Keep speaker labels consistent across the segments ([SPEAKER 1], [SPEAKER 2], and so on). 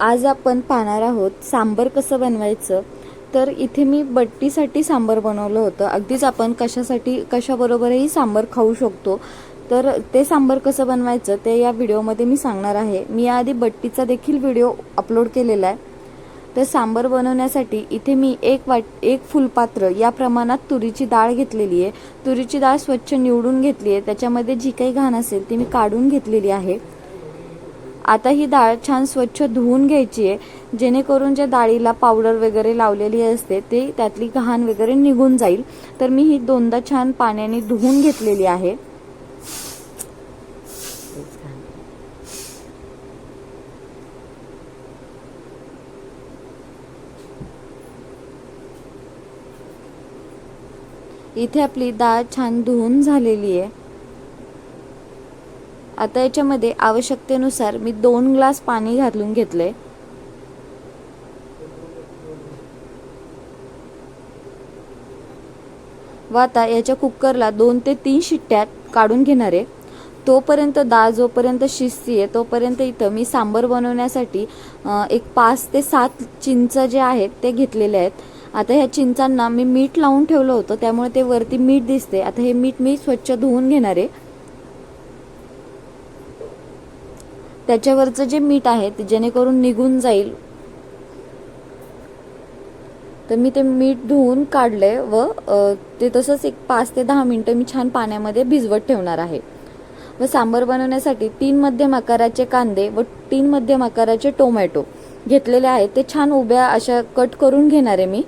[SPEAKER 1] आज आपण पाहणार आहोत सांबर कसं बनवायचं. तर इथे मी बट्टीसाठी सांबर बनवलं होतं. अगदीच आपण कशासाठी कशाबरोबरही सांबर खाऊ शकतो. तर ते सांबर कसं बनवायचं ते या व्हिडिओमध्ये मी सांगणार आहे. मी याआधी बट्टीचा देखील व्हिडिओ अपलोड केलेला आहे. तर सांबर बनवण्यासाठी इथे मी एक वाट एक फुलपात्र या प्रमाणात तुरीची डाळ घेतलेली आहे. तुरीची डाळ स्वच्छ निवडून घेतली आहे. त्याच्यामध्ये जी काही घाण असेल ती मी काढून घेतलेली आहे. आता ही डाळ छान स्वच्छ धुवून घ्यायची आहे. जेणेकरून ज्या डाळीला पावडर वगैरे लावलेली असते ते त्यातली घाण वगैरे निघून जाईल. तर मी ही दोनदा छान पाण्याने धुवून घेतलेली आहे. इथे आपली डाळ छान धुवून झालेली आहे. आता याच्यामध्ये आवश्यकतेनुसार मी दोन ग्लास पाणी घालून घेतले व आता याच्या कुकरला दोन ते तीन शिट्ट्यात काढून घेणार आहे. तोपर्यंत डाळ जोपर्यंत शिजती आहे तोपर्यंत इथं मी सांबर बनवण्यासाठी एक पाच ते सात चिंच जे आहेत ते घेतलेले आहेत. आता ह्या चिंचांना मी मीठ लावून ठेवलं होतं त्यामुळे ते वरती मीठ दिसते आता हे मीठ मी स्वच्छ धुवून घेणार आहे. त्याच्यावरचं जे मीठ आहे ते जेणेकरून निघून जाईल. तर मी ते मीठ धुवून काढलंय व ते तसंच एक पाच ते दहा मिनटं मी छान पाण्यामध्ये भिजवत ठेवणार आहे. व सांबर बनवण्यासाठी तीन मध्यम आकाराचे कांदे व तीन मध्यम आकाराचे टोमॅटो घेतलेले आहेत. ते छान उभ्या अशा कट करून घेणार आहे मी.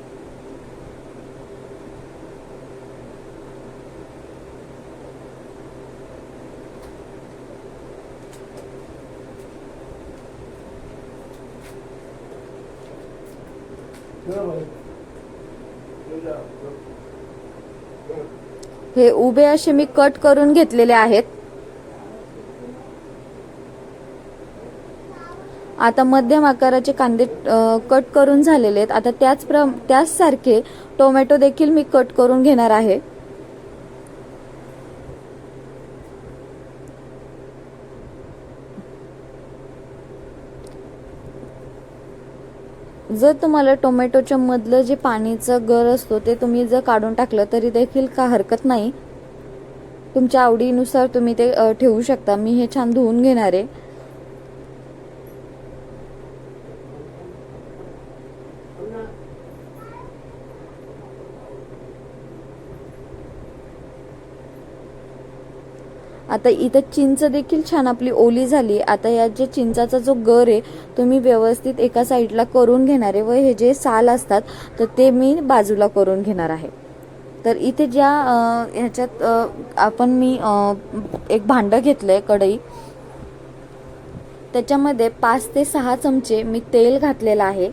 [SPEAKER 1] हे उभे असे मी कट करून घेतलेले आहेत. आता मध्यम आकाराचे कांदे कट करून झालेले आहेत. आता त्याच प्र त्याच सारखे टोमॅटो देखील मी कट करून घेणार आहे. जर तुम्हाला टोमॅटोच्या मधलं जे पाणीचं गर असतो ते तुम्ही जर काढून टाकलं तरी देखील का हरकत नाही? तुमच्या आवडीनुसार तुम्ही ते ठेवू शकता. मी हे छान धुवून घेणार आहे. आता इथं चिंच देखील छान आपली ओली झाली. आता या जे चिंचाचा जो गर आहे तो मी व्यवस्थित एका साईडला करून घेणार आहे व हे जे साल असतात तर ते मी बाजूला करून घेणार आहे. तर इथे ज्या ह्याच्यात आपण मी एक भांडं घेतलंय कढई. त्याच्यामध्ये पाच ते सहा चमचे मी तेल घातलेलं आहे.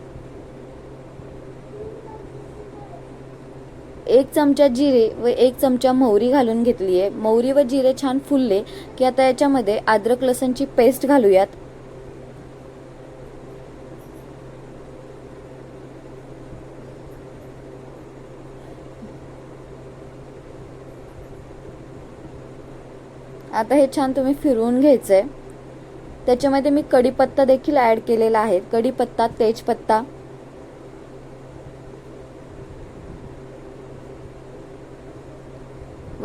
[SPEAKER 1] एक चमचा जिरे व एक चमचा मोहरी घालून घेतली आहे मोहरी व जिरे छान फुलले की आता याच्यामध्ये अद्रक लसणची पेस्ट घालूयात. आता हे छान तुम्ही फिरवून घ्यायचंय. त्याच्यामध्ये मी कढीपत्ता देखील ऍड केलेला आहे. कढीपत्ता तेजपत्ता.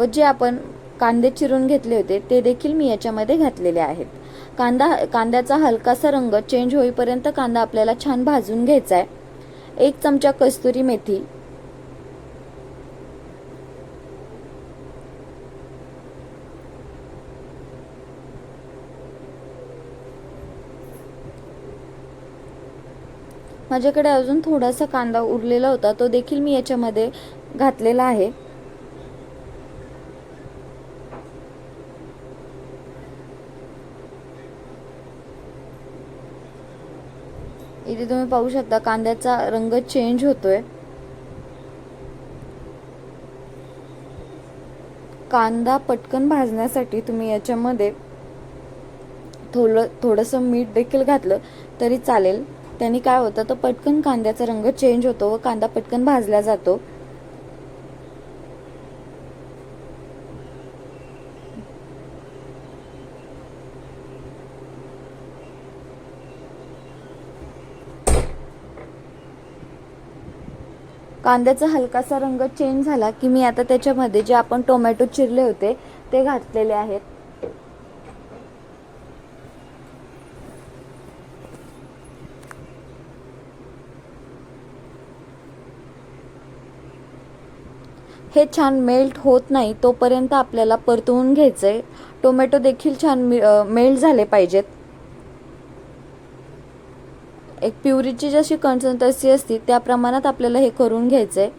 [SPEAKER 1] व जे आपण कांदे चिरून घेतले होते ते देखील मी याच्यामध्ये घातलेले आहेत. कांदा कांद्याचा हलकासा रंग चेंज होईपर्यंत कांदा आपल्याला छान भाजून घ्यायचा आहे एक चमचा कस्तुरी मेथी. माझ्याकडे अजून थोडासा कांदा उरलेला होता तो देखील मी याच्यामध्ये घातलेला आहे. इथे तुम्ही पाहू शकता कांद्याचा रंग चेंज होतोय. कांदा पटकन भाजण्यासाठी तुम्ही याच्यामध्ये थोडं थोडंसं मीठ देखील घातलं तरी चालेल. त्यांनी काय होतं तर पटकन कांद्याचा रंग चेंज होतो व कांदा पटकन भाजला जातो. कांद्याचा हलकासा रंग चेंज झाला की मी आता त्याच्यामध्ये जे आपण टोमॅटो चिरले होते ते घातलेले आहेत. हे छान मेल्ट होत नाही तोपर्यंत आपल्याला परतवून घ्यायचं आहे टोमॅटो देखील छान मेल्ट झाले पाहिजेत. एक प्युरीची जशी कन्सन्ट्रसी असते त्या प्रमाणात आपल्याला हे करून घ्यायचं आहे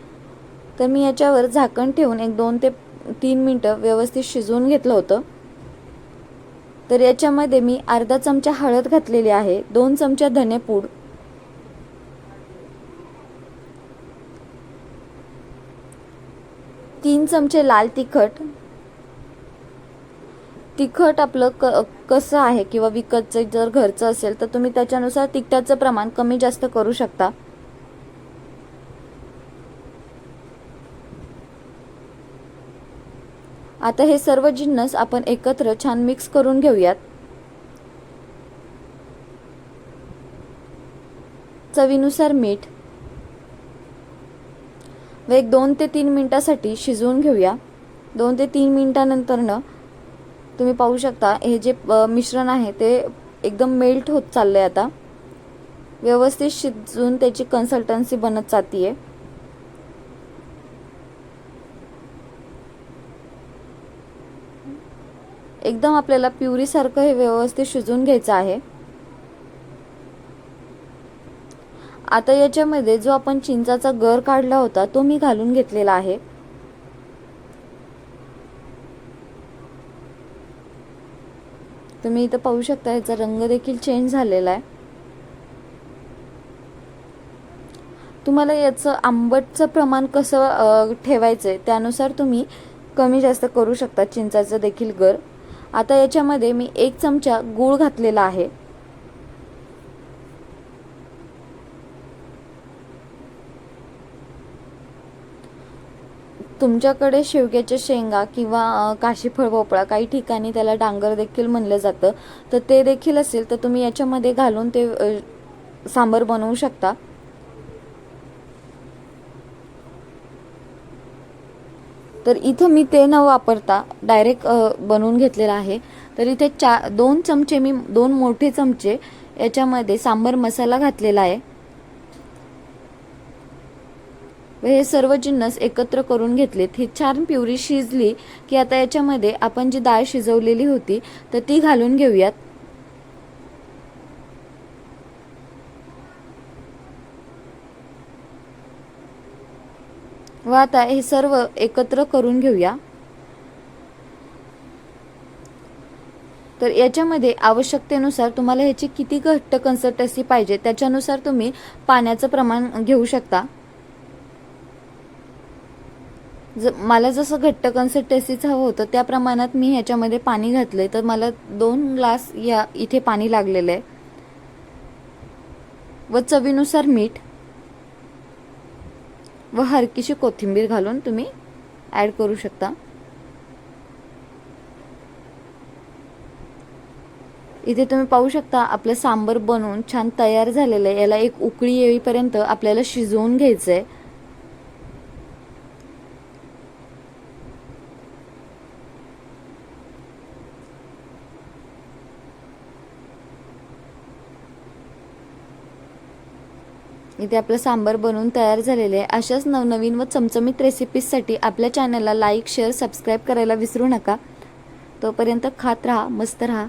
[SPEAKER 1] तर मी याच्यावर झाकण ठेवून एक दोन ते तीन मिनटं व्यवस्थित शिजवून घेतलं होतं. तर याच्यामध्ये मी अर्धा चमचा हळद घातलेली आहे दोन चमचा धनेपूड. तीन चमचे लाल तिखट. तिखट आपलं क कसं आहे किंवा विकतचं जर घरचं असेल तर तुम्ही त्याच्यानुसार तिखटाचं प्रमाण कमी जास्त करू शकता. आता हे सर्व जिन्नस आपण एकत्र छान मिक्स करून घेऊयात. चवीनुसार मीठ. व एक दोन ते तीन मिनटासाठी शिजवून घेऊया. दोन ते तीन मिनटानंतरनं तुम्ही पाहू शकता हे जे मिश्रण आहे ते एकदम मेल्ट होत चाललं आहे आता. व्यवस्थित शिजून त्याची कन्सल्टन्सी बनत जाते आहे एकदम आपल्याला प्युरीसारखं हे व्यवस्थित शिजून घ्यायचं आहे. आता याच्यामध्ये जो आपण चिंचाचा गर काढला होता तो मी घालून घेतलेला आहे. तुम्ही इथं पाहू शकता याचा रंग देखील चेंज झालेला आहे. तुम्हाला याचं आंबटचं प्रमाण कसं ठेवायचं आहे त्यानुसार तुम्ही कमी जास्त करू शकता चिंचाचं देखील गर. आता याच्यामध्ये मी एक चमचा गूळ घातलेला आहे. तुमच्याकडे शेवग्याच्या शेंगा किंवा काशीफळ भोपळा काही ठिकाणी त्याला डांगर देखील म्हणलं जातं. तर ते देखील असेल तर तुम्ही याच्यामध्ये घालून ते सांबर बनवू शकता. तर इथं मी ते न वापरता डायरेक्ट बनवून घेतलेलं आहे. तर इथे चा दोन चमचे मी दोन मोठे चमचे याच्यामध्ये सांबर मसाला घातलेला आहे. व हे सर्व जिन्नस एकत्र करून घेतलेत. ही छान प्युरी शिजली की आता याच्यामध्ये आपण जी डाळ शिजवलेली होती तर ती घालून घेऊयात. व आता हे सर्व एकत्र करून घेऊया. तर याच्यामध्ये आवश्यकतेनुसार तुम्हाला ह्याची किती घट्ट कन्सिस्टन्सी पाहिजे त्याच्यानुसार तुम्ही पाण्याचं प्रमाण घेऊ शकता. ज मला जसं घट्ट कन्सिस्टन्सीचं हवं होतं त्या प्रमाणात मी ह्याच्यामध्ये पाणी घातलं आहे तर मला दोन ग्लास या इथे पाणी लागलेलं आहे. व चवीनुसार मीठ व हरकीशी कोथिंबीर घालून तुम्ही ॲड करू शकता. इथे तुम्ही पाहू शकता आपलं सांबर बनवून छान तयार झालेलं आहे. याला एक उकळी येईपर्यंत आपल्याला शिजवून घ्यायचं आहे इथे आपलं सांबर बनवून तयार झालेले आहे. अशाच नवनवीन व चमचमीत रेसिपीजसाठी आपल्या चॅनलला लाईक शेअर सबस्क्राईब करायला विसरू नका. तोपर्यंत खात राहा मस्त राहा.